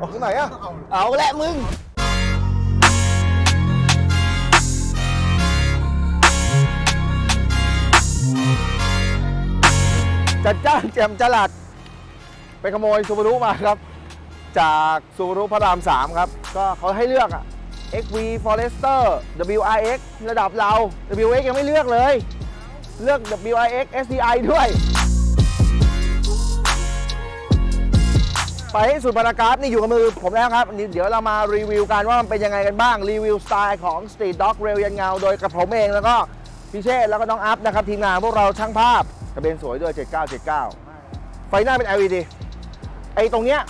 ออกไหนอะเอาละมึง จัดจ้างแจมจลัด ไปขโมยซูบารุมาครับ จากซูบารุพระราม 3 ครับ ก็เขาให้เลือกอะ XV Forester WRX ระดับเรา WX ยังไม่เลือกเลย เลือก WRX SDI ด้วย ไปให้สุดบรรยากาศนี่อยู่กับมือผมแล้วครับนี่เดี๋ยวเรามารีวิวกันว่ามันเป็นยังไงกันบ้างรีวิวสไตล์ของ Street Dog Rail ยันเงา โดยกระผมเองแล้วก็พี่เชษแล้วก็น้องอัพนะครับทีมงานพวกเราช่างภาพทะเบียนสวยด้วย 7979 ไฟหน้าเป็น LED ไอ้ตรงเนี้ย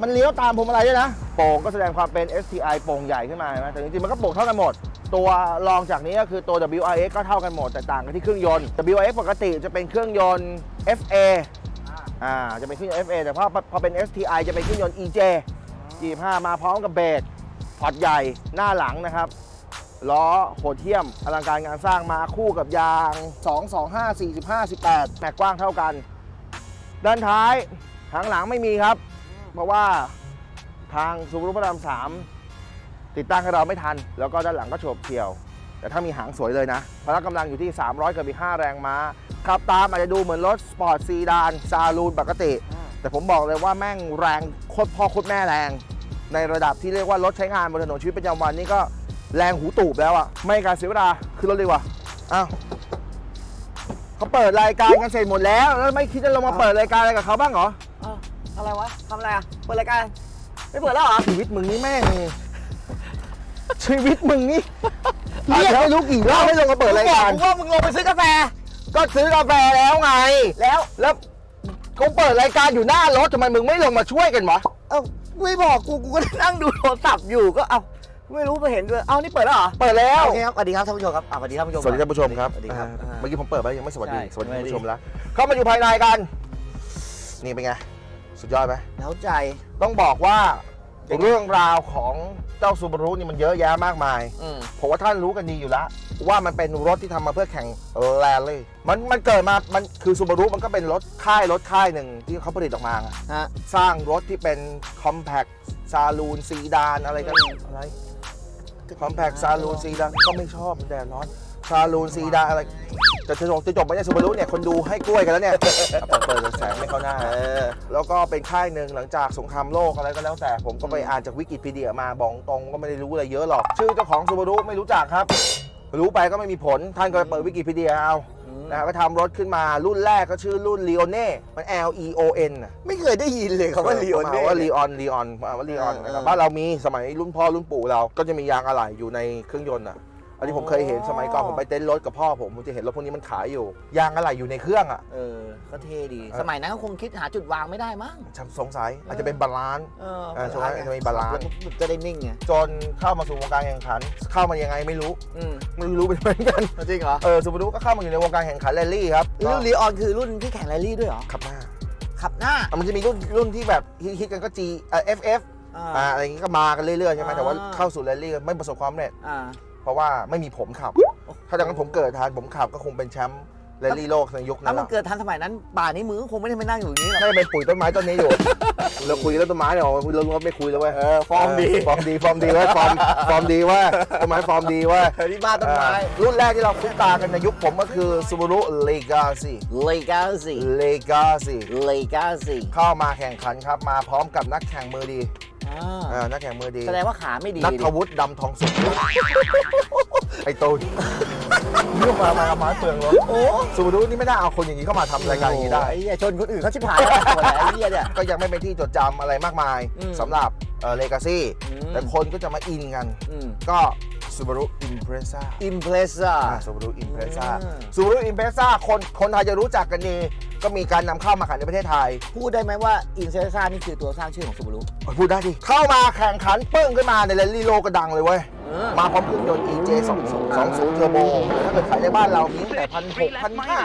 มันเลี้ยวตามพวงมาลัยด้วยนะ โป่งก็แสดงความเป็น STI โป่งใหญ่ขึ้นมานไหมแต่จริงๆ มันก็โป่งเท่ากันหมด ตัวรองจากนี้ก็คือตัว WRX ก็เท่ากันหมดแต่ต่างกันที่เครื่องยนต์ WRX ปกติจะเป็นเครื่องยนต์ FA อ่าจะเป็นเครื่องยนต์ FA แต่พอพอเป็น STI จะเป็นเครื่องยนต์ EJ 25มาพร้อมกับเบรกพอร์ตใหญ่หน้าหลังนะครับล้อโหดเทียมอลังการงานสร้างมาคู่กับยาง 2 2 5 4 5 18 แม็กกว้างเท่ากัน ด้านท้ายหางหลังไม่มีครับ เพราะว่าทางซูรุพระรามติดตั้งให้เราไม่ทัน แล้วก็ด้านหลังก็โฉบเฉี่ยว แต่ถ้ามีหางสวยเลยนะพละกำลังอยู่ที่ 300 กับอีก5แรงม้า ขับตามอาจจะดูเหมือนรถสปอร์ตซีดานซาลูนปกติ แต่ผมบอกเลยว่าแม่งแรงโคตรพ่อโคตรแม่แรง ในระดับที่เรียกว่ารถใช้งานบนถนนชีวิตประจำวันนี่ก็แรงหูตูบแล้วอะไม่การเสียเวลาขึ้นรถดีกว่าอ้าวเขาเปิดรายการกันเสร็จหมดแล้ว แล้วไม่คิดจะลงมาเปิดรายการอะไรกับเขาบ้างเหรออ้าวอะไรวะทำอะไรอะเปิดรายการไม่เปิดแล้วเหรอชีวิตมึงนี่แม่งชีวิตมึงนี่เรียกไม่รู้กี่รอบให้ลงมาเปิดรายการมึงบอกมึงว่ามึงลงไปซื้อกาแฟ ก็ซื้อกาแฟแล้วไง แล้ว แล้วเขาเปิดรายการอยู่หน้ารถทำไมมึงไม่ลงมาช่วยกันวะเอ้าไม่บอกกูกูก็นั่งดูโทรศัพท์อยู่ก็เอ้าไม่รู้ไปเห็นด้วยเอ้านี่เปิดแล้วเหรอเปิดแล้ว โอเคครับสวัสดีครับท่านผู้ชมครับอะสวัสดีท่านผู้ชมสวัสดีท่านผู้ชมครับสวัสดีครับอ่าอ่าเมื่อกี้ผมเปิดไปยังไม่สวัสดี ใช่สวัสดีท่านผู้ชมสวัสดีแล้ว เข้ามาอยู่ภายในกัน นี่เป็นไง สุดยอดไหม แล้วใจ ต้องบอกว่าเป็นไงเรื่องราวของ เจ้าซูบารุนี่มันเยอะแยะมากมาย อืม ผมว่าท่านรู้กันดีอยู่แล้ว ว่ามันเป็นรถที่ทำมาเพื่อแข่งแรลลี่มันมันเกิดมา มันคือซูบารุมันก็เป็นรถค่ายรถค่ายหนึ่งที่เขาผลิตออกมาอะฮะ สร้างรถที่เป็นคอมแพคซาลูนซีดานอะไรกันอืมอะไรคอมแพคซาลูนซีดานก็ไม่ชอบมันแดดร้อน ซาลูนซีดาอะไรจะจบจะจบไปเนี่ยซูบารุเนี่ยคนดูให้กล้วยกันแล้วเนี่ยเปิดเปิดแสงไม่เข้าหน้าเออแล้วก็เป็นค่ายหนึ่งหลังจากสงครามโลกอะไรก็แล้วแต่ ผมก็ไปอ่านจากวิกิพีเดียมาบอกตรงก็ไม่ได้รู้อะไรเยอะหรอก ชื่อเจ้าของซูบารุไม่รู้จักครับ รู้ไปก็ไม่มีผลท่านก็ไปเปิดวิกิพีเดียเอานะครับก็ทำรถขึ้นมารุ่นแรกก็ชื่อรุ่น l ีโอเน่มัน L E O N ไม่เคยได้ยินเลยเขาว่าลีโอเน่ว่าลีออนลีออนว่าลีออนเออนะครับบ้านเรามีสมัยรุ่นพ่อรุ่นปู่เราก็จะมียางอะไหล่อยู่ในเครื่องยนต์อะ อันนี้ผมเคยเห็นสมัยก่อนผมไปเต้นรถกับพ่อผมผมจะเห็นรถพวกนี้มันขายอยู่ ยางอะไหล่อยู่ในเครื่องอะ เออก็เท่ดีเออสมัยนั้นก็คงคิดหาจุดวางไม่ได้มั้งฉันสงสัยอาจจะเป็นบาลานซ์เออเออช่วงนั้นจะมีบาลานซ์แล้วก็ได้นิ่งไงจนเข้ามาสู่วงการแข่งขัน เข้ามายังไงไม่รู้อืมไม่รู้เป็นเหมือนกันจริงเหรอเออซูบารุก็เข้ามาอยู่ในวงการแข่งขันแรลลี่ครับรุ่นลีออนคือรุ่นที่แข่งแรลลี่ด้วยเหรอขับหน้าขับหน้าอะมันจะมีรุ่นรุ่นที่แบบฮิตๆกันก็ G เอ่อ FF อ่าอ่าอะไรอย่างงี้ก็มากันเรื่อยๆใช่ไหมอ่าแต่ว่าเข้าสู่แรลลี่ไม่ประสบความสำเร็จอ่า เพราะว่าไม่มีผมขับ ถ้าจากนั้นผมเกิดทันผมขับก็คงเป็นแชมป์แรลลี่โลกในยุคนั้ถ้านมันละเกิดทันสมัยนั้นป่านนี้มือก็คงไม่ได้มานั่งอยู่อย่างนี้หรอกน่าจะเป็นปุ๋ยต้นไม้ต้นนี้อยู่ เราคุยเรื่องต้นไม้เนี่ยเราเราไม่คุยแล้วเว้ยเออฟอร์มดี ฟอร์มดีฟอร์มดีเว้ยฟอร์มฟอร์มดีเว้ยต้นไม้ฟอร์มดีเว้ยเฮ้ยที่บ้านต้นไม้อ่ารุ่นแรกที่เราคุ้นตากันในยุคผมก็คือ Subaru Legacy เลกาซี Legacy เลกาซีเข้ามาแข่งขันครับมาพร้อมกับนักแข่งมือดี อ่าอ่านักแข่งมือดีแสดงว่าขาไม่ดีนัทดิวุฒิดำทองสุขไอ้ตูนเรื่องมามากับไม้เปลืองรถโอ้ซูบารุนี่ไม่ได้เอาคนอย่างนี้เข้ามาทำรายการอย่างนี้ได้ไอ้เหี้ยชนคนอื่นเขาชิบหายแล้วหมดแล้วไอ้เหี้ยเนี่ยก็ยังไม่เป็นที่จดจำอะไรมากมายอืมสำหรับเลกาซี่อ Legacy อืมแต่คนก็จะมาอินกันอืมก็ Subaru Impreza อิมเพรสซ่าอ่า Subaru Impreza อืม Subaru Impreza คนคนไทยจะรู้จักกันดี ก็มีการนำเข้ามาขายในประเทศไทย พูดได้ไหมว่าอินเซซ่านี่คือตัวสร้างชื่อของซูบารุพูดได้ดิเข้ามาแข่งขันปึ้งขึ้นมาในเรลลี่โลก็ดังเลยเว้ยมาพร้อมเครื่องยนต์ EJ 2 2 0 Turbo ถ้าเกิดขายในบ้านเรามีตั้งแต่พันหกพันห้า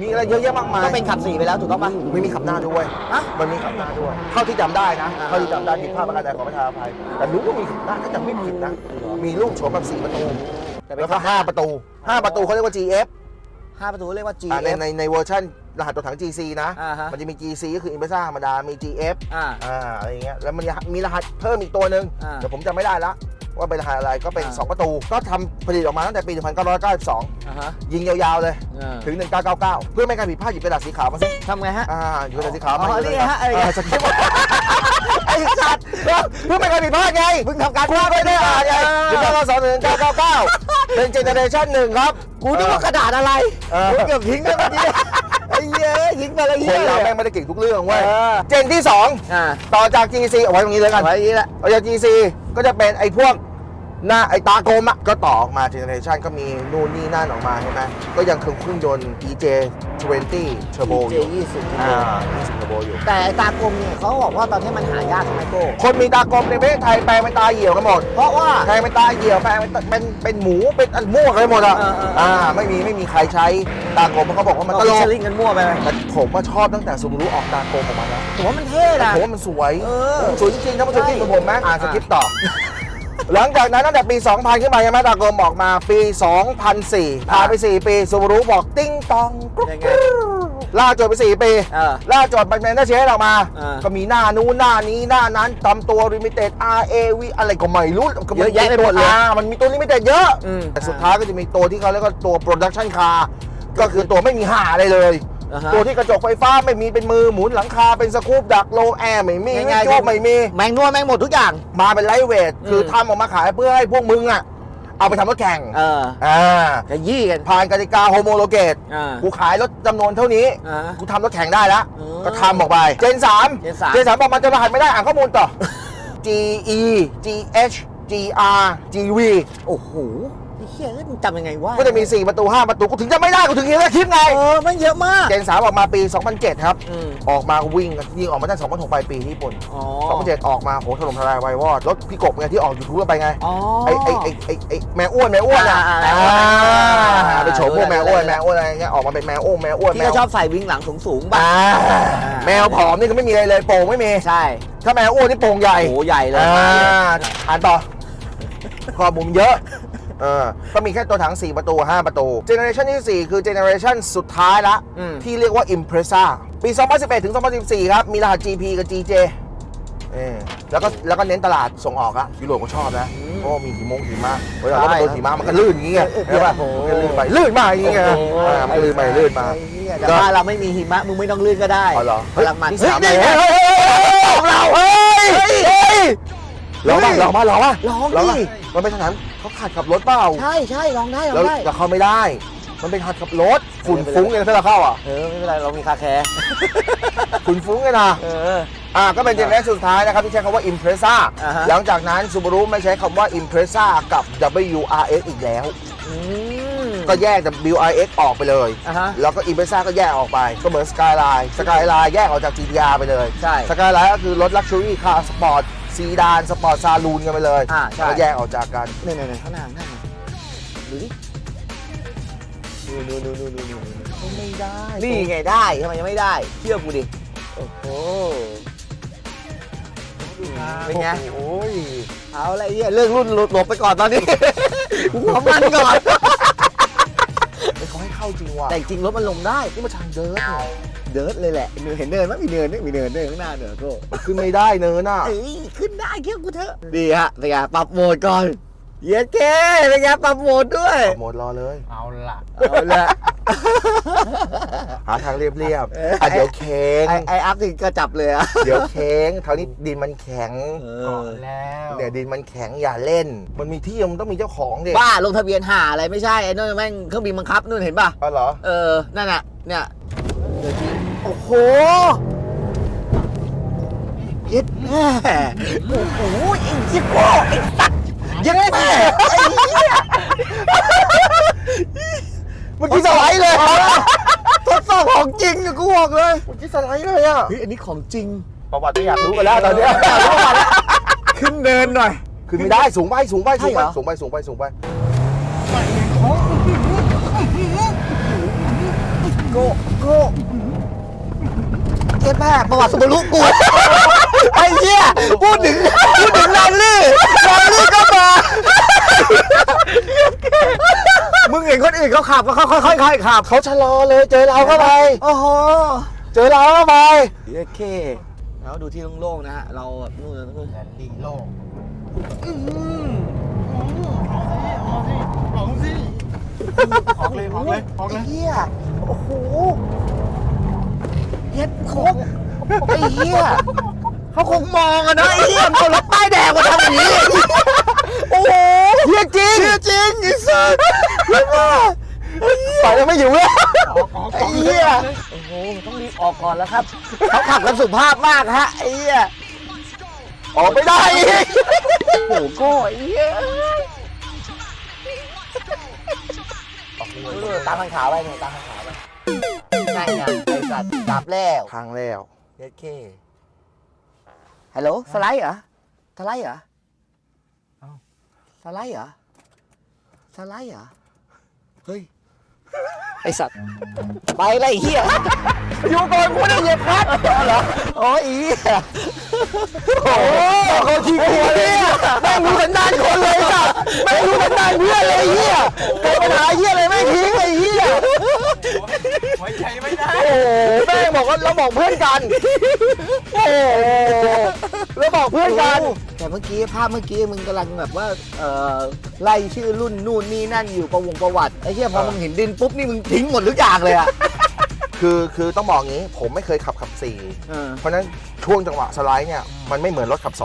มีอะไรเยอะแยะมากมาย ก็เป็นขับสี่ไปแล้วถูกต้องปะ ไม่มีขับหน้าด้วยฮะมันมีขับหน้าด้วย เท่าที่จำได้นะอ่าเท่าที่จำได้ผิดพลาดประการใดขอประทานอภัย แต่รู้ว่ามีขับหน้าถ้าจำไม่ผิดนะ มีลูกโฉมแบบ4ประตู แต่เป็น แล้วก็5ประตู5ประตูเขาเรียกว่า GF ห้าประตูเรียกว่า G อ่าในในในเวอร์ชันรหัสตัวถัง GC นะ อ่าฮะ มันจะมี GC ก็คือ Impreza ธรรมดา มี GF อ่า อ่าอะไรอย่างเงี้ย แล้วมันจะมีรหัสเพิ่มอีกตัวหนึ่งอ่า แต่ผมจำไม่ได้ละ ว่าเป็นรหัสอะไรก็เป็น อ่า 2 ประตู ก็ทำผลิตออกมาตั้งแต่ปี 1992 อ่าฮะยิงยาวๆเลยอ่าถึง 1999 เพื่อไม่ให้การผิดพลาดหยิบกระดาษสีขาวมาสิทำไงฮะ อ่าอยู่กระดาษสีขาวอ๋อมานี่ฮะไอ้เออสคริปต์ไอ้สัตว์เพื่อไม่ให้การผิดพลาดไงมึงทำการกูไม่ได้อ่านไงเออถึง1992ถึง1999เป็นเจเนอเรชันหนึ่งครับ กูนึกว่ากระดาษอะไรเออ กูเกือบทิ้งแล้วเมื่อกี้ไอ้เหี้ยทิ้งไปแล้วคเหี้ยนเราแม่งไม่ได้เก่งทุกเรื่องเว้ย เออเจนที่ อ่า2 ต่อจาก GC เอาไว้ตรงนี้เลยกัน ไว้อย่างนี้แหละ ต่อจาก GC ก็จะเป็นไอ้พวก หน้าไอ้ตากลมอะก็ต่อออกมาเจเนอเรชันก็มีนู่นนี่นั่นออกมาใช่ไหมก็ยังคือเครื่องยนต์ EJ 20 Turbo อยู่ยี่สิบอ่า 20 Turbo อยู่ แต่ไอ้ตากลมเนี่ยเขาบอกว่าตอนนี้มันหายากใช่ไหมโก้คนมีตากลมในประเทศไทยแปลงเป็นตาเหี่ยวกันหมด เพราะว่าแปลงเป็นตาเหี่ยวแปลงเป็นเป็นเป็นหมูเป็นอันมั่วกันไปหมดอะเออเออเอออ่ อ่าไม่มีไม่มีใครใช้ตากลมเพราะเขาบอกว่ามันตลเชกลิงกันมั่วไปไหมแต่ผมว่าชอบตั้งแต่ซูมรุออกตากลมออกมาแล้วผมว่ามันเท่นะ ผมว่ามันสวยเออสวยจริงๆถ้ามันสวยจริงใช่กับผมไหมอ่านสอ่าคริปต์ต่อ หลังจากนั้นตั้งแต่ปี 2000 ขึ้นมาใช่ไหมตากลมออกมาปี 2004ผ่านไป 4 ปีซูมรุบอกติ้งตองกรุ๊กยังไง ล่าโจทย์ไป 4 ปี เออ ล่าโจทย์เป็นแมนเทอร์เชสออกมาอ่าก็มีหน้านู้นหน้านี้หน้านั้นตำตัวลิมิเต็ด RAV อะไรก็ไม่รู้ก็มันเยอะแยะไปหมดเลยอ่ามันมีตัวลิมิเต็ดเยอะ อืม แต่สุดท้ายก็จะมีตัวที่เขาเรียกว่าตัวโปรดักชันคาร์ก็คือตัวไม่มีห่าอะไรเลย อ่าฮะ ตัวที่กระจกไฟฟ้าไม่มีเป็นมือหมุนหลังคาเป็นสกู๊ปดักโลแอร์ไม่มีง่ายๆโจ๊กไม่มี แมงนัวแมงหมดทุกอย่าง มาเป็นไลท์เวท คือม ทำออกมาขายเพื่อให้พวกมึงอะ เอาไปทำรถแข่งเอออ่าจะยี่กันผ่านกติกาโฮโมโลเกต อ่ากูขายรถจำนวนเท่านี้ อ่า กูทำรถแข่งได้แล้ว อืมก็ทำออกไป เจนสามเจนสาม เจนสามบอกมันจะรหัสไม่ได้ อ่านข้อมูลต่อ G E G H G R G V โอ้โห ไอ้เหี้ยมึงจำยังไงวะก็จะมี 4 ประตู 5 ประตูกูถึงจะไม่ได้กูถึงเห็นแล้วคลิปไง เออมันเยอะมาก เจนสามออกมาปี 2007 ครับ อืมออกมาวิ่งยิงออกมาตั้ง2006ปลายปีที่ญี่ปุ่นอ๋อ2007 ออกมาโหถล่มทลายไวายวอดรถพี่กบไงที่ออกยูทูบไปไงอ๋อ ไอ้ไอ้ไอ้ไอ้ไอ้แมวอ้วนแมวอ้วนอะอ่าอ่าอ่าอ่าไปโฉมพวกแมวอ้วนรู้แมแล้ววอ้วนอะไรเงี้ยออกมาเป็นแมวอ้วนแมวอ้วนที่แมวเขาชอบใส่วิงหลังสูงๆป่ะอ่าแมวผอมนี่ก็ไม่มีอะไรเลยโป่งไม่มีใช่ถ้าแมวอ้วนนี่โป่งใหญ่ โอ้โหใหญ่เลยอ่าอ่านต่อข้อมูลเยอะ เออก็มีแค่ตัวถัง 4 ประตู 5 ประตู เจเนอเรชันที่ 4 คือเจเนอเรชันสุดท้ายละอืมที่เรียกว่า Impreza ปี 2011 ถึง 2014 ครับ มีรหัส GP กับ GJ เออแล้วก็แล้วก็เน้นตลาดส่งออกอะยุโรปก็ชอบนะเพราะว่ามีหิมงหิมะเวลารถมันโดนหิมะมันก็ลื่นอย่างเงี้ยใช่ป่ะมันก็ลื่นไปลื่นมาอย่างเงี้ยอ่ามันก็ลื่นไปลื่นมาไอ้เหี้ยแต่บ้านเราไม่มีหิมะมึงไม่ต้องลื่นก็ได้อ๋อเหรอกำลังมันเฮ้ยเฮ้ยนี่นี่ไงไงของเราเฮ้ยเฮ้ย ลองมาลองมาลองมาลองดิมามันเป็นสถานเขาขัดขับรถเปล่าใช่ใช่ลองได้ลอแล้วงได้เราเข้าไม่ได้ มันเป็นขัดขับรถฝุ่นไม่เป็นไรฟุ้งเลยถ้าเราเข้าอะเออไม่เป็นไรเรามีคาแคร์ฝุ่นฟุ้งเลยนะ เออ อ่าก็เป็นเจเนอเรชันสุดท้ายนะครับที่ใช้คำว่า Impreza อ่าฮะ หลังจากนั้น Subaru ไม่ใช้คำว่า Impreza กับ WRX อีกแล้ว อืมก็แยก WRX ออกไปเลย อะฮะ แล้วก็ Impreza ก็แยกออกไป ก็เหมือน Skyline Skyline แยกออกจาก GTR ไปเลย ใช่ Skyline ก็คือรถ Luxury Car Sport ซีดาน สปอร์ตซาลูนกันไปเลยอ่าใช่ แล้วก็แยกออกจากกันเนี่ยเนี่ยเนี่ยข้างหน้าข้างหน้าดูดิดูดูดูดูดูดูไม่ได้นี่ไงได้ทำไมยังไม่ได้ เชื่อกูดิ โอ้โหเป็นไง โอ้ยเอาอะไรเงี้ยเรื่องรุ่นหลบหลบไปก่อนตอนนี้ กูขอมันก่อน ไม่เขาให้เข้าจริงว่ะแต่จริงๆรถมันลงได้ นี่มันทางเดินเนี่ย เดินเลยแหละเห็นเดินไหมมีเดินไหมมีเดินเดินข้างหน้าเดินโก็ขึ้นไม่ได้เนินอะเอ้ยขึ้นได้เชื่อกูเถอะดีฮะเป็นไงปรับโหมดก่อนเย็ดเก้เป็นไงปรับโหมดด้วยหมดรอเลย เอาล่ะเอาละหาทางเรียบเออๆอะเดี๋ยวเค้งไอไออัพถึงก็จับเลยอะเดี๋ยวเค้งคราวนี้ดินมันแข็งก่อนแล้วเดี๋ยวดินมันแข็งอย่าเล่น มันมีที่มันต้องมีเจ้าของดิบ้าลงทะเบียนหาอะไรไม่ใช่ไอ้นู่นแม่งเครื่องบินบังคับนู่นเห็นป่ะอ๋อเหรอเออนั่นน่ะเนี่ยเดี๋ยวที่ โอ้โหเย็ดแม่โอ้โหไอ้เจี๊ยโก้ไอ้สัตว์เย็ดแม่ไอ้เหี้ยเมื่อกี้สไลด์เลยทดสอบของจริงอะกูบอกเลยเมื่อกี้สไลด์เลยอะเฮ้ยอันนี้ของจริงประวัติไม่อยากรู้กันแล้วตอนเนี้ยขึ้นเดินหน่อย ขึ้นไม่ได้สูงไปสูงไปสูงใช่เหไปรอสูงไปสูงไปสูงไปโก้โก้ เย็ดแม่ประวัติสมบรุกู ไอ้เหี้ยพูดถึงพูดถึงแรมลี่แรมลี่ก็มา มึงเห็นคนอื่นเขาขับเขาค่อยๆค่อยๆขับเขาชะลอเลยเจอเราเข้าไป โอ้โหเจอเราเข้าไปโอเค แล้วดูที่โล่งๆนะฮะ เราแบบนู่นนู่นแผนดีโล่งของเลยของเลยของเลยไอ้ยเหี้ยโอ้โห เฮ็ดโคกไอ้เฮียเขาคงมองอะนะไอ้เฮียมันเอารถป้ายแดงมาทำอย่างนี้โอ้โหเฮียจริงเฮียจริงไอ้สัสเฮียว่าต่อยังไม่อยู่เลยไอ้เฮียโอ้โหต้องรีบออกก่อนแล้วครับเขาขับกันสุภาพมากฮะไอ้เฮียออกไม่ได้อีกโอ้โหโก้ไอ้เฮียเออตามทางขาวไปเนี่ยตามทางขาวไป นั่นไงไอ้สัตว์กลับแล้วพังแล้วเอเคฮัลโหลสไลด์เหรอสไลด์เหรอสไลด์เหรอสไลด์เหรอเฮ้ยไอสัตว์ไปเลยไอ้เฮียอยู่ก่อนกูไม่ได้เหยียบคลัดเหรอโอ้ยอีเหี้ยโอ้โหเขาขี้กลัวเลยอะแม่งรู้สันดานคนเลยจ้ะแม่งรู้สันดานเพื่อนเลยไอ้เฮียเกิดปัญหาเฮียอะไรไม่ทิ้งไอ้เฮีย ไว้ใจไม่ได้ โอ้โห แม่งบอกว่าเราบอกเพื่อนกัน โอ้โหเราบอกเพื่อนกัน แต่เมื่อกี้ภาพเมื่อกี้มึงกำลังแบบว่าเอ่อไล่ชื่อรุ่นนู่นนี่นั่นอยู่ประวงประวัติไอ้เหี้ยพอมึงเห็นดินปุ๊บนี่มึงทิ้งหมดทุกอย่างเลยอะ คือคือต้องบอกงี้ ผมไม่เคยขับขับสี่เออ เพราะฉะนั้นช่วงจังหวะสไลด์เนี่ยมันไม่เหมือนรถขับ2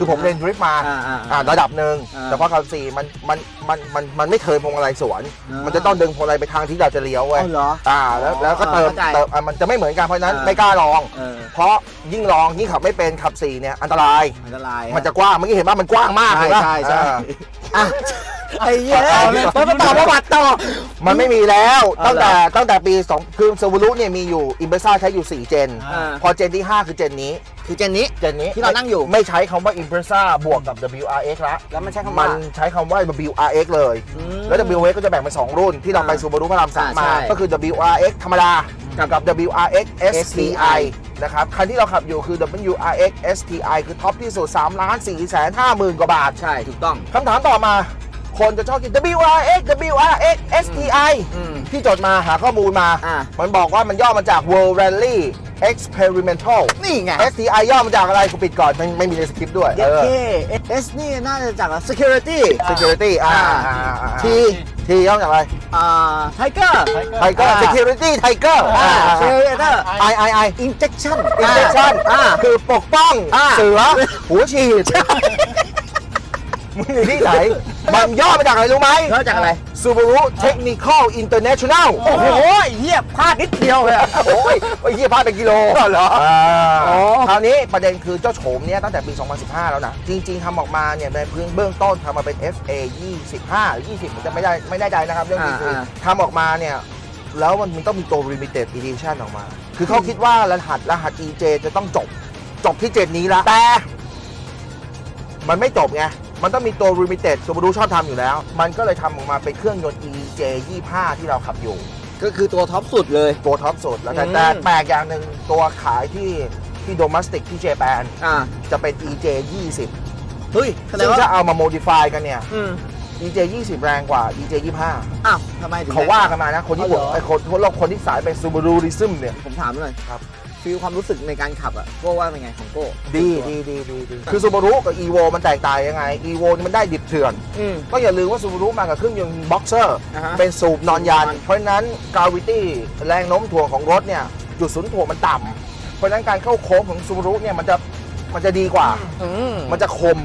คือผมเรียนดริฟต์มาอ่าอ่าอ่าระดับหนึ่งอ่าแต่พอขับสี่มันมันมันมันมันไม่เคยพวงมาลัยสวน อ่ามั มันจะต้องดึงพวงมาลัยไปทางที่เราจะเลี้ยวเว้ยเอาเหรอ อ่าแล้วแล้วก็เติมเข้าใจเติมอะมันจะไม่เหมือนกันเพราะฉะนั้นอ่า ไม่กล้าลอง เออเพราะยิ่งลองยิ่งขับไม่เป็นขับสี่เนี่ยอันตราย อันตรายมันจะกว้างเมื่อกี้เห็นว่ามันกว้างมากใช่เลยนะใช่ใช่อ่าอะ ไอ้เหี้ยเอาเลยมันมาต่อประวัติต่อ มันไม่มีแล้วเอาตั้งเหรอแต่ตั้งแต่ปี2คือซูบูรุเนี่ยมีอยู่อิมเ z ซ่าใช้อยู่ 4 เจน อ่า พอเจนที่ 5 คือเจนนี้ คือเจนนี้ เจนนี้ที่เรานั่งอยู่ ไม่ใช้คำว่า i m p r e s s a บวกกับ WRX ละแล้วมันใช้คำมัว่านใช้คำว่า WRX เลย อืม แล้ว WRX ก็จะแบ่งเป็น 2 รุ่นที่เราไปอ่าซูบารุพระรามสามอ่ามา ใช่ก็คือ WRX ธรรมดา กับกับ WRX STI STI นะครับ คันที่เราขับอยู่คือ WRX STI คือท็อปที่สุด3ล้าน4แสน5หมื่นกว่าบาท ใช่ถูกต้อง คำถามต่อมา คนจะชอบกิน WRX WRX STI อืม ที่จดมาหาข้อมูลมา อ่ามันบอกว่ามันย่อมาจาก World Rally Experimental นี่ไง STI ย่อมาจากอะไรกูปิดก่อนไม่ไม่มีในสคริปต์ด้วยเอเคเอสนี่น่าจะจาก security Security อ่าอ่าอ่าอ่าทีทีย่อมาจากอะไร อ่าไทเกอร์ Tiger Security Tiger อ่าอ่าเชเอเตอร์ I I I injection Injection อ่า คือปกป้องอ่า เสือหัวฉีด มึงอยู่ที่ไหน มันย่อมาจากอะไรรู้ไหมแล้วจากอะไร Subaru Technical International โอ้โหไอ้เหี้ยพลาดนิดเดียวเลยอะโอ้ยไอ้เหี้ยพลาดเป็นกิโลเหรออ่าอ๋อคราวนี้ประเด็นคือเจ้าโฉมเนี้ยตั้งแต่ปี 2015 แล้วนะ จริง ๆทำออกมาเนี่ยในพื้นเบื้องต้นทำมาเป็น FA 25 หรือ 20ผมจะไม่ได้ไม่แน่ใจนะครับเรื่องนี้คืออ่าทำออกมาเนี่ยแล้วมันมันต้องมีตัว limited edition ออกมา คือเขาคิดว่ารหัสรหัส EJ จะต้องจบ จบที่เจนนี้ละแต่ มันไม่จบไง มันต้องมีตัว limited ซูบารุชอบทำอยู่แล้ว มันก็เลยทำออกมาเป็นเครื่องยนต์ EJ 25ที่เราขับอยู่ ก็คือตัวท็อปสุดเลย ตัวท็อปสุดแล้วแต่อืม แต่แปลกอย่างหนึ่งตัวขายที่ที่โดม e สติกที่เจแปนอ่า จะเป็น EJ 20เฮ้ยแสดซึ่งงว่าถ้าเอามาโมดิฟายกันเนี่ย อืม EJ 20 แรงกว่า EJ 25อ้าวทำไมถึง เขาว่ากันมานะ คนญี่ปุ่นอ๋อเหรอ ไอ้คนคนเราคนที่สายเป็นซูบารุริซึมเนี่ย ผมถามหน่อยครับ ฟีลความรู้สึกในการขับอะโก้ว่าเป็นไงของโก้ดีดีดีดีดีคือซูบารุกับ EVO มันแตกต่างยังไง EVO นี่มันได้ดิบเถื่อน อืม ก็อย่าลืมว่าซูบารุมากับเครื่องยนต์บ็อกเซอร์ อ่าฮะเป็นสูบนอนยาน นอน เพราะฉะนั้นกาวิตี้แรงโน้มถ่วงของรถเนี่ย จุดศูนย์ถ่วงมันต่ำเพราะฉะนั้นการเข้าโค้งของซูบารุเนี่ยมันจะมันจะดีกว่า อืม มันจะคม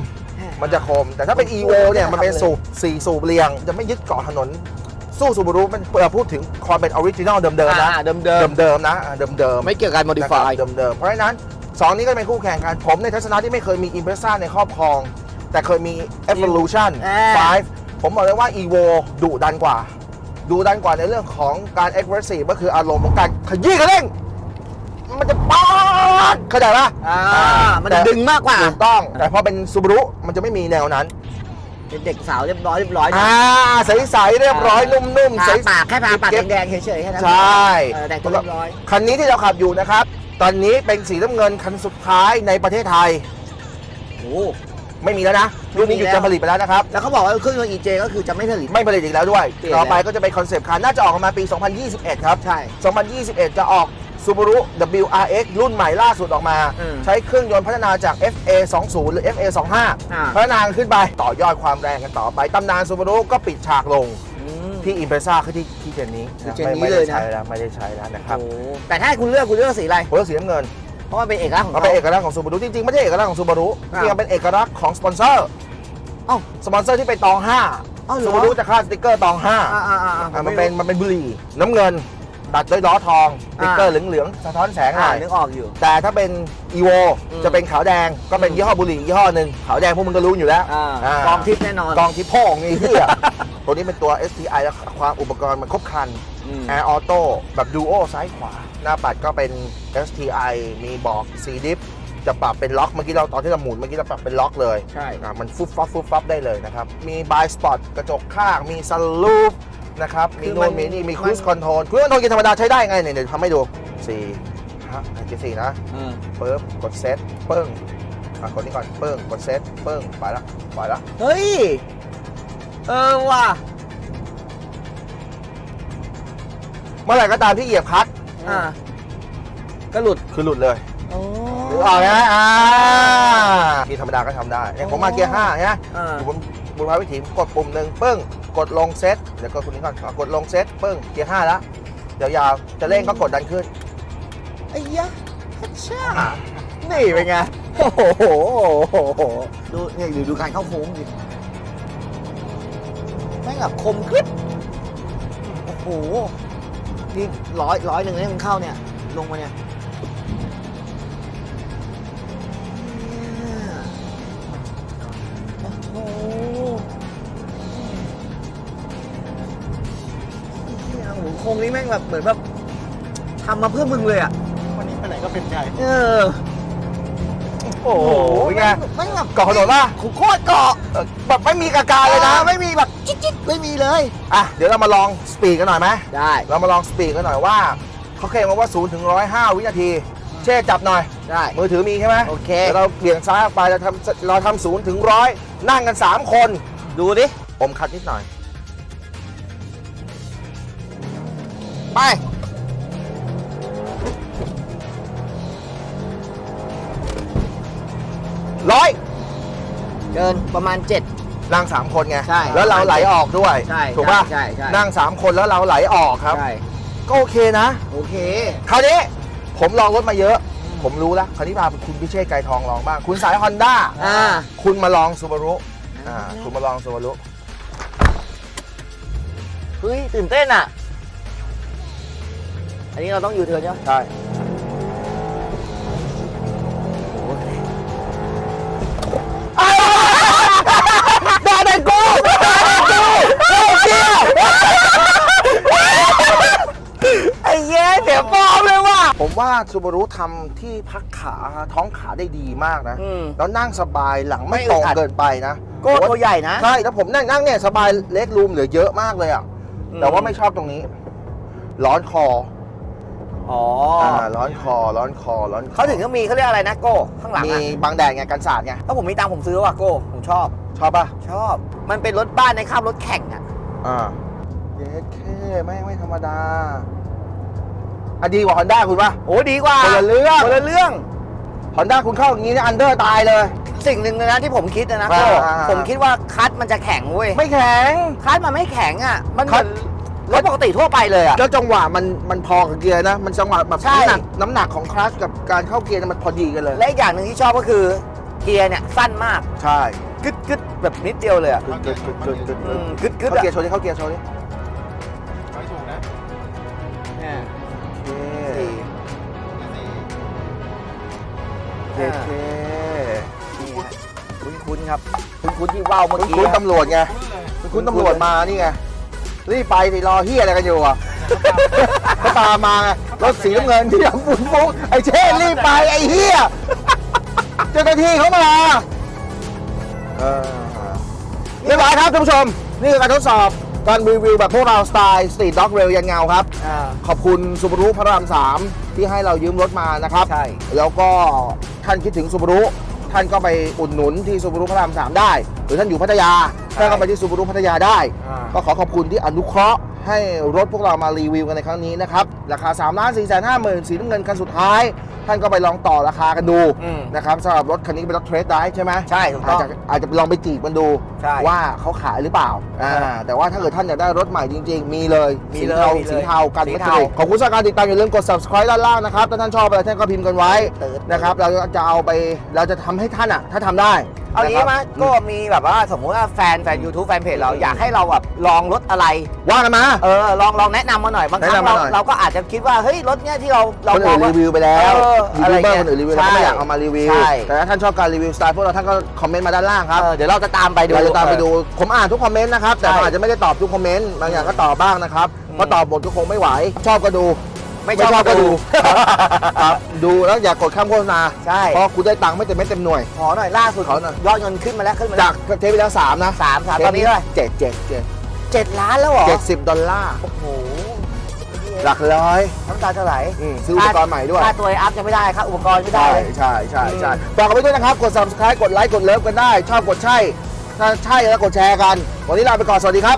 มันจะคม แต่ถ้าเป็น EVO เนี่ย มันเป็นสูบสี่สูบเรียง จะไม่ยึดเกาะถนน สู้ซูบารุมันเราพูดถึงความเป็นออริจินอลเดิมๆนะอ่าเดิมเดิมเดิมๆนะอ่าเดิมๆไม่เกี่ยวกับการ modify นะครับเดิมๆเพราะฉะนั้นสองนี้ก็เป็นคู่แข่งกัน ผมในทัศนะที่ไม่เคยมี Impreza ในครอบครอง แต่เคยมี Evolution อ่า 5 ผมบอกเลยว่า Evo ดุดันกว่า ดุดันกว่าในเรื่องของการ aggressive ก็คืออารมณ์ของการขยี้กระเด้งมันจะป๊าดเข้าใจปะอ่ามันแต่ดึงมากกว่า ถูกต้อง แต่พอเป็นซูบารุมันจะไม่มีแนวนั้น เป็นเด็กสาวเรียบร้อยเรียบร้อยนะอ่าใสๆเรียบร้อยนุ่มๆใส ทาปากแค่ทาปากเก็บ แดงๆเฉยๆแค่นั้นใช่เออแต่งตัวเรียบร้อย คันนี้ที่เราขับอยู่นะครับ ตอนนี้เป็นสีน้ำเงินคันสุดท้ายในประเทศไทย โอ้ ไม่มีแล้วนะรุ่นนี้หยุดการผลิตไปแล้วนะครับ แล้วเขาบอกว่าเครื่องยนต์ EJ ก็คือจะไม่ผลิต ไม่ผลิตอีกแล้วด้วย เปลี่ยนต่อไปแล้วก็จะเป็นคอนเซปต์คาร์น่าจะออกมาปี 2021 ครับ ใช่ 2021 จะออก Subaru WRX รุ่นใหม่ล่าสุดออกมา อืมใช้เครื่องยนต์พัฒนาจาก FA 20หรือ FA อ่า 25พัฒนาขึ้นไปต่อยอดความแรงกันต่อไป ตำนาน Subaru ก็ปิดฉากลงอืม ที่อิมเพรสซ่าคือที่ที่เจนนี้คือเจนนี้ไม่เลได้ยนะ ใช้แล้วไม่ได้ใช้แล้วนะครับโอ้แต่ถ้าให้คุณเลือกคุณเลือกสีอะไร ผมเลือกสีน้ำเงิน เพราะมันเป็นเอกลักษณ์ของมันเขา เป็นเอกลักษณ์ของซูบารุจริงๆ ไม่ใช่เอกลักษณ์ของซูบารุจอ้าวริงๆมันเป็นเอกลักษณ์ของสปอนเซอร์เอ้าสปอนเซอร์ที่เป็นตองห้าเอ้าเหรอ ซูบารุจะค่าดสติ๊กเกอร์ตองห้าอ่าอ่าอ่าอะมันเป็นมันเป็นบุหรี่น้ำเงิน ตัดด้วยล้อทองสติ๊กเกอร์เหลืองๆสะท้อนแสงหอ่าน่อยนึกออกอยู่ แต่ถ้าเป็น EVO อืม จะเป็นขาวแดงก็เป็นยี่ห้อบุหรี่ยี่ห้อหนึ่งขาวแดงพวกมึงก็รู้อยู่แล้วอ่าอ่ากองทิพย์แน่นอน กองที่พ่อของนี่เฮีย ตัวนี้เป็นตัว STI แล้วความอุปกรณ์มันครบครัน อืมแอร์ออโต้แบบดูโอซ้ายขวา หน้าปัดก็เป็น STI มีบอก C diff จะปรับเป็นล็อก เมื่อกี้เราตอนที่เราหมุนเมื่อกี้เราปรับเป็นล็อกเลยใช่ อะมันฟุบฟับฟุบฟับได้เลยนะครับ มีบายสปอตกระจกข้าง มีซั นลูฟนะครับมีคือโน่มันนมีนี่ มีมันครู z คอนโทรลครู z คอนโทรลกินธรรมดาใช้ได้ไงเนี่ยเดี๋ยวทำให้ดูสี่ฮะเกียร์สี่นะเออปึ๊บกดเซตปึ้งอะกดนี่ก่อนปึ้งกดเซตปึ้งไปละไปละเฮ้ย เออว่ะ เมื่อไหร่ก็ตามที่เหยียบคลัตช์อ่า ก็หลุดคือหลุดเลยโอ้หรือออกนะอ่ากียร์ธรรมดาก็ทำได้อย่างผมมาเกียร์ห้าเนี่ยอ่า อยู่บน บนพาวิถีกดปุ่มหนึ่งปึ้ง กดลงเซตเดี๋ยวกดคุณนี้ก่อนอะกดลงเซตปึ้งเกียร์ห้าแล้วยาวๆจะเร่งก็กดดันขึ้นไอ้ยะฮัชช่านี่เป็นไงโอ้โหโอ้โหดูเนี่ยดูดูการเข้าโค้งดิแม่งแบบคมกริบโอ้โหนี่ร้อยร้อยหนึ่งเนี่ยมึงเข้าเนี่ย ลงมาเนี่ยเนี่ย นี้แม่งแบบเหมือนแบบทำมาเพื่อมึงเลยอะ วันนี้ไปไหนก็เป็นใจเออ โอ้โหเป็นไงไม่แบบเกาะถนนป่ะโคตรเกาะเออแบบไม่มีกาการเลยนะ ไม่มีแบบจิ๊ดจิ๊ดไม่มีเลย อะ เดี๋ยวเรามาลองสปีดกันหน่อยไหมได้เรามาลองสปีดกันหน่อยว่าเขาเคลมมาว่า0ถึง105วินาที เช่จับหน่อย ได้ มือถือมีใช่ไหมโอเค ดี๋ยวเราเบี่ยงซ้ายออกไปเราทำเราทำศูนย์ถึงร้อยนั่งกัน 3 คน ดูดิ อมคัดนิดหน่อย ไป ร้อย เกินประมาณนั่ง3คนไง ใช่แล้วเราไหลออกด้วย ใช่ถูกป่ะ ใช่ใช่ นั่ง3คนแล้วเราไหลออกครับ7ใช่ ก็โอเคนะ โอเค คราวนี้ ผมลองรถมาเยอะ ผมรู้แล้ว คราวนี้พาคุณพิเชษไกรทองลองบ้าง คุณสายฮอนด้าอ่า คุณมาลองซูบารุอ่าคุณมาลองซูบารุ เฮ้ยตื่นเต้นอะ อันนี้เราต้องอยู่เทิร์นใช่ไหมใช่ได้ได้กูไอ้เย้เสียฟอร์มเลยว่ะ ผมว่าซูบารุทำที่พักขาท้องขาได้ดีมากนะ อืม แล้วนั่งสบายหลังไม่ไม่อึตดรงอัด เกินไปนะโก้ตัวใหญ่นะ ใช่แล้วผมนั่งนั่งเนี่ยสบายเล็กรูมเหลือเยอะมากเลยอะ อืม แต่ว่าไม่ชอบตรงนี้ ร้อนคอ อ๋ออ่าร้อนคอร้อนคอร้อนคอเขาถึงก็มีเขาเรียกอะไรนะโก้ข้างหลังมีอะบางแดดไงกันสาดไงถ้าผมมีตังค์ผมซื้อว่ะโก้ผมชอบ ชอบป่ะชอบ มันเป็นรถบ้านในข้ามรถแข่งอะ อ่าเยสเคไม่ไม่ธรรมดาอะดีกว่าฮอนด้าคุณป่ะ โอ้ดีกว่าคนละเรื่อง คนละเรื่องฮอนด้าคุณเข้าอย่างนี้เนี่ยอันเดอร์ตายเลย สิ่งหนึ่งเลยนะที่ผมคิดนะนะอ่าโก้อ่า ผมคิดว่าคัทมันจะแข็งเว้ยไม่แข็งคัทมันไม่แข็งอะมันเหคัมืทอน รถปกติทั่วไปเลยอะ แล้วจังหวะมันมันพอกับเกียร์นะ มันจังหวะแบบใช่ น้ำหนักน้ำหนักของคลัชกับการเข้าเกียร์เนี่ยมันพอดีกันเลย และอีกอย่างหนึ่งที่ชอบก็คือเกียร์เนี่ยสั้นมากใช่กึดกึดแบบนิดเดียวเลยอะกึดกึดกึดกึดกึดอืมกึดกึดเข้าอะเกียร์โชว์ดิเข้าเกียร์โชว์ดิร้อยถูกนะเนี่ยโอเคสี่โอเคนี่ฮะคุ้นๆครับ คุ้นๆที่ว่าวเมื่อคุณกี้ คุณครับตำรวจไงคุ้นเลยคุณตำรวจมานี่ไง รีบไปสิรอเฮียอะไรกันอยู่อะเขาตามมาไงรถสีน้ำเงินที่ทำฝุ่นฟุ้งไอ้เช่รีบไปไอ้เฮียเจ้าหน้าที่เขามาเออเรียบร้อยครับท่านผู้ชม นี่คือการทดสอบการรีวิวแบบพวกเราสไตล์สตรีทด็อกเรลยันเงาครับอ่าขอบคุณสุบรุพระรามสามที่ให้เรายืมรถมานะครับ ใช่ แล้วก็ท่านคิดถึงสุบรุท่านก็ไปอุดหนุนที่สุบรุพระรามสามได้ หรือท่านอยู่พัทยา ท่านก็ไปที่สุบรุพัทยาได้ อ่า ก็ขอขอบคุณที่อนุเคราะห์ให้รถพวกเรามารีวิวกันในครั้งนี้นะครับ ราคา3ล้าน4 5 0 0 0 0สีน้ำเงินคันสุดท้าย ท่านก็ไปลองต่อราคากันดูอืมนะครับสำหรับรถคันนี้เป็นรถเทรดได้ใช่ไหมใช่ถูกต้องอาจจะอาจจะลองไปจีบมันดูใช่ว่าเขาขายหรือเปล่าอ่าแต่ว่าถ้าเกิดท่านอยากได้รถใหม่จริง ๆ มีเลยมีสีเลยเทามีเลยสีเทากันสีไม่เทาติดขอบคุณสำหรับการติดตามอย่าลืมกด subscribe ด้านล่างนะครับถ้าท่านชอบอะไรท่านก็พิมพ์กันไว้เติร์ดนะครับเราจะเอาไปเราจะทำให้ท่านอะ ถ้าทำได้ เอางี้นะครับมาก็มีแบบว่าสมมุติว่าแฟนแฟน YouTube แฟนเพจเราอยากให้เราแบบลองรถอะไร ว่ากันมา เออลองลองแนะนำมาหน่อยบางครั้งแนะนำเรามาหน่อย เราก็อาจจะคิดว่าเฮ้ยรถเนี้ยที่เราเราคนมอื่องนว่า รีวิวไปแล้วเออยูอะไรทูบเบอร์เงี้ยคนอื่นรีวิวเราก็ไม่ใช่อยากเอามารีวิว ใช่ แต่ถ้าท่านชอบการรีวิวสไตล์พวกเราท่านก็คอมเมนต์มาด้านล่างครับ เออเดี๋ยวเราจะตามไปดูเราจะตามไปดู ผมอ่านทุกคอมเมนต์นะครับ แต่ใช่ผมอาจจะไม่ได้ตอบทุกคอมเมนต์ บางอย่างก็ตอบบ้างนะครับ อืมเพราะตอบหมดก็คงไม่ไหว ชอบก็ดู ไม่ชอบก็ดูครับดูแล้วอย่ากดข้ามโฆษณาใช่เพราะคุณได้ตังค์ไม่เต็มไม่เต็มหน่วย ขอหน่อยล่าสุดขอหน่อยยอดเงินขึ้นมาแล้วขึ้นมาแล้จาวกเทปที่แล้วสามนะสามสามตอนนี้เท่าไหร่เจ็ดเจ็ดเจ็ดเจ็ดล้านแล้วเหรอเจ็ดสิบดอลลาร์โอ้โหหลักร้อยน้ำตาจะไหลอืมซื้ออุปกรณ์ใหม่ด้วย ค่าตัวอัพจะไม่ได้ครับอุปกรณ์ไม่ได้ใช่เลย ใช่ใช่ใช่อืมฝากกันไปด้วยนะครับ กด subscribe กดไลค์ กดเลิฟกันได้ ชอบกดใช่ ถ้าใช่แล้วกดแชร์กัน วันนี้ลาไปก่อน สวัสดีครับ